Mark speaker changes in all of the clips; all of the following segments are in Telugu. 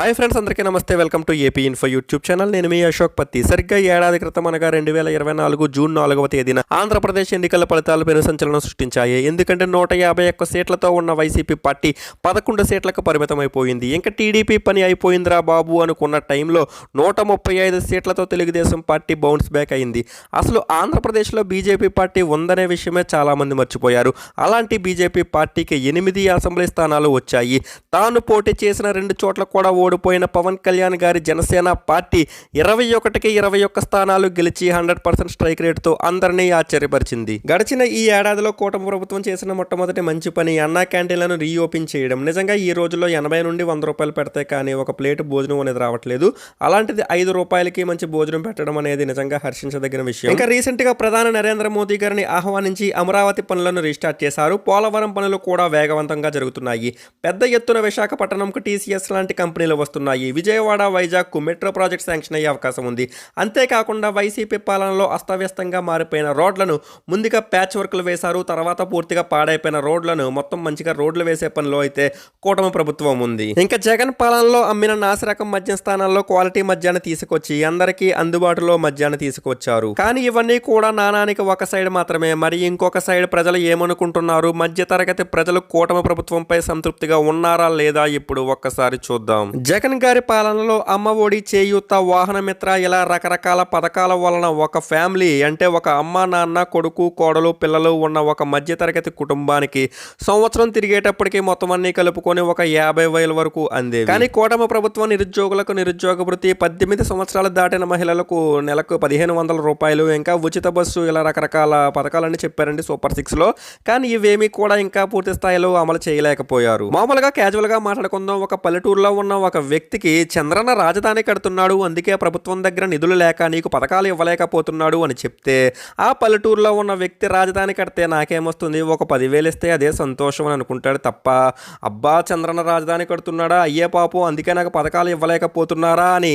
Speaker 1: హాయ్ ఫ్రెండ్స్ అందరికీ నమస్తే. Welcome to AP info YouTube channel. నేను మీ అశోక్ పత్తి. సరిగ్గా ఏడాది క్రితం అనగా రెండు వేల ఇరవై నాలుగు జూన్ నాలుగవ తేదీన ఆంధ్రప్రదేశ్ ఎన్నికల ఫలితాలు పెను సంచలనం సృష్టించాయి. ఎందుకంటే నూట యాభై ఒక్క సీట్లతో ఉన్న వైసీపీ పార్టీ పదకొండు సీట్లకు పరిమితమైపోయింది. ఇంకా టీడీపీ పని అయిపోయిందిరా బాబు అనుకున్న టైంలో నూట ముప్పై ఐదు సీట్లతో తెలుగుదేశం పార్టీ బౌన్స్ బ్యాక్ అయింది. అసలు ఆంధ్రప్రదేశ్లో బీజేపీ పార్టీ ఉందనే విషయమే చాలామంది మర్చిపోయారు. అలాంటి బీజేపీ పార్టీకి ఎనిమిది అసెంబ్లీ స్థానాలు వచ్చాయి. తాను పోటీ చేసిన రెండు చోట్ల కూడా ఓడిపోయిన పవన్ కళ్యాణ్ గారి జనసేన పార్టీ ఇరవై ఒకటికి ఇరవై ఒక్క స్థానాలు గెలిచి హండ్రెడ్ పర్సెంట్ స్ట్రైక్ రేట్తో అందరినీ ఆశ్చర్యపరిచింది. గడిచిన ఈ ఏడాదిలో కూటమి ప్రభుత్వం చేసిన మొట్టమొదటి మంచి పని అన్నా క్యాంటీన్లను రీఓపెన్ చేయడం. నిజంగా ఈ రోజుల్లో ఎనభై నుండి వంద రూపాయలు పెడితే కానీ ఒక ప్లేట్ భోజనం అనేది రావట్లేదు. అలాంటిది ఐదు రూపాయలకి మంచి భోజనం పెట్టడం అనేది నిజంగా హర్షించదగిన విషయం. ఇంకా రీసెంట్గా ప్రధాని నరేంద్ర మోదీ గారిని ఆహ్వానించి అమరావతి పనులను రీస్టార్ట్ చేశారు. పోలవరం పనులు కూడా వేగవంతంగా జరుగుతున్నాయి. పెద్ద ఎత్తున విశాఖపట్నంకు టీసీఎస్ లాంటి కంపెనీలు వస్తున్నాయి. విజయవాడ వైజాగ్కు మెట్రో ప్రాజెక్ట్ శాంక్షన్ అయ్యే అవకాశం ఉంది. అంతేకాకుండా వైసీపీ పాలనలో అస్తవ్యస్తంగా మారిపోయిన రోడ్లను ముందుగా ప్యాచ్ వర్క్లు వేశారు. తర్వాత పూర్తిగా పాడైపోయిన రోడ్లను మొత్తం మంచిగా రోడ్లు వేసే పనిలో అయితే కూటమి ప్రభుత్వం ఉంది. ఇంకా జగన్ పాలనలో అమ్మిన నాసిరకం మద్యం స్థానాల్లో క్వాలిటీ మద్యాన్ని తీసుకొచ్చి అందరికీ అందుబాటులో మద్యాన్ని తీసుకొచ్చారు. కానీ ఇవన్నీ కూడా నాణానికి ఒక సైడ్ మాత్రమే. మరి ఇంకొక సైడ్ ప్రజలు ఏమనుకుంటున్నారు? మధ్య తరగతి ప్రజలు కూటమి ప్రభుత్వంపై సంతృప్తిగా ఉన్నారా లేదా? ఇప్పుడు ఒక్కసారి చూద్దాం. జగన్ గారి పాలనలో అమ్మ ఒడి చేయూత వాహన మిత్ర ఇలా రకరకాల పథకాల వలన ఒక ఫ్యామిలీ అంటే ఒక అమ్మ నాన్న కొడుకు కోడలు పిల్లలు ఉన్న ఒక మధ్య తరగతి కుటుంబానికి సంవత్సరం తిరిగేటప్పటికి మొత్తం అన్ని కలుపుకొని ఒక యాభై వేల వరకు అందేవి. కానీ కూటమి ప్రభుత్వం నిరుద్యోగులకు నిరుద్యోగ వృత్తి పద్దెనిమిది సంవత్సరాలు దాటిన మహిళలకు నెలకు పదిహేను వందల రూపాయలు ఇంకా ఉచిత బస్సు ఇలా రకరకాల పథకాలన్నీ చెప్పారండి సూపర్ సిక్స్లో కానీ ఇవేమీ కూడా ఇంకా పూర్తి స్థాయిలో అమలు చేయలేకపోయారు. మామూలుగా క్యాజువల్గా మాట్లాడుకుందాం ఒక పల్లెటూరులో ఉన్న ఒక ఒక వ్యక్తికి చంద్రన్న రాజధాని కడుతున్నాడు అందుకే ప్రభుత్వం దగ్గర నిధులు లేక నీకు పథకాలు ఇవ్వలేకపోతున్నాడు అని చెప్తే ఆ పల్లెటూరులో ఉన్న వ్యక్తి రాజధాని కడితే నాకేమొస్తుంది? ఒక పదివేలు ఇస్తే అదే సంతోషం అని అనుకుంటాడు తప్ప అబ్బా చంద్రన్న రాజధాని కడుతున్నాడా? అయ్యే పాపం అందుకే నాకు పథకాలు ఇవ్వలేకపోతున్నారా అని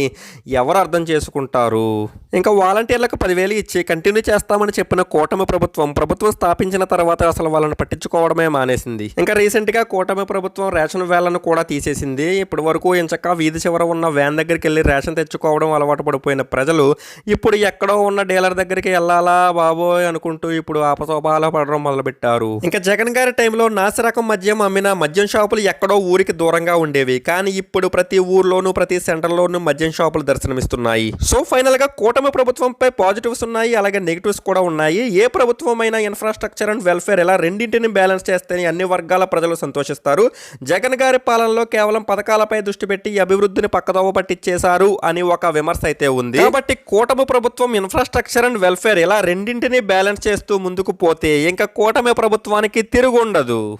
Speaker 1: ఎవరు అర్థం చేసుకుంటారు? ఇంకా వాలంటీర్లకు పదివేలు ఇచ్చి కంటిన్యూ చేస్తామని చెప్పిన కూటమి ప్రభుత్వం ప్రభుత్వం స్థాపించిన తర్వాత అసలు వాళ్ళని పట్టించుకోవడమే మానేసింది. ఇంకా రీసెంట్గా కూటమి ప్రభుత్వం రేషన్ వేలను కూడా తీసేసింది. ఇప్పటి వరకు ఎంచక్క వీధి చివర ఉన్న వ్యాన్ దగ్గరికి వెళ్ళి రేషన్ తెచ్చుకోవడం అలవాటు పడిపోయిన ప్రజలు ఇప్పుడు ఎక్కడో ఉన్న డీలర్ దగ్గరికి వెళ్ళాలా బాబోయ్ అనుకుంటూ ఇప్పుడు ఆపశోభాల పడడం మొదలుపెట్టారు. ఇంకా జగన్ గారి టైంలో నాసిరకం మద్యం అమ్మిన మద్యం షాపులు ఎక్కడో ఊరికి దూరంగా ఉండేవి. కానీ ఇప్పుడు ప్రతి ఊర్లోనూ ప్రతి సెంటర్లోనూ మద్యం షాపులు దర్శనమిస్తున్నాయి. సో ఫైనల్గా కూటమి ప్రభుత్వంపై పాజిటివ్స్ ఉన్నాయి అలాగే నెగిటివ్స్ కూడా ఉన్నాయి. ఏ ప్రభుత్వమైనా ఇన్ఫ్రాస్ట్రక్చర్ అండ్ వెల్ఫేర్ ఇలా రెండింటిని బ్యాలెన్స్ చేస్తేనే అన్ని వర్గాల ప్రజలు సంతోషిస్తారు. జగన్ గారి పాలనలో కేవలం పథకాలపై దృష్టి పెట్టి పెట్టి అభివృద్ధిని పక్కదోవ పట్టించేశారు అని ఒక విమర్శ అయితే ఉంది. కాబట్టి కూటమి ప్రభుత్వం ఇన్ఫ్రాస్ట్రక్చర్ అండ్ వెల్ఫేర్ ఇలా రెండింటినీ బ్యాలెన్స్ చేస్తూ ముందుకు పోతే ఇంకా కూటమి ప్రభుత్వానికి తిరుగుండదు.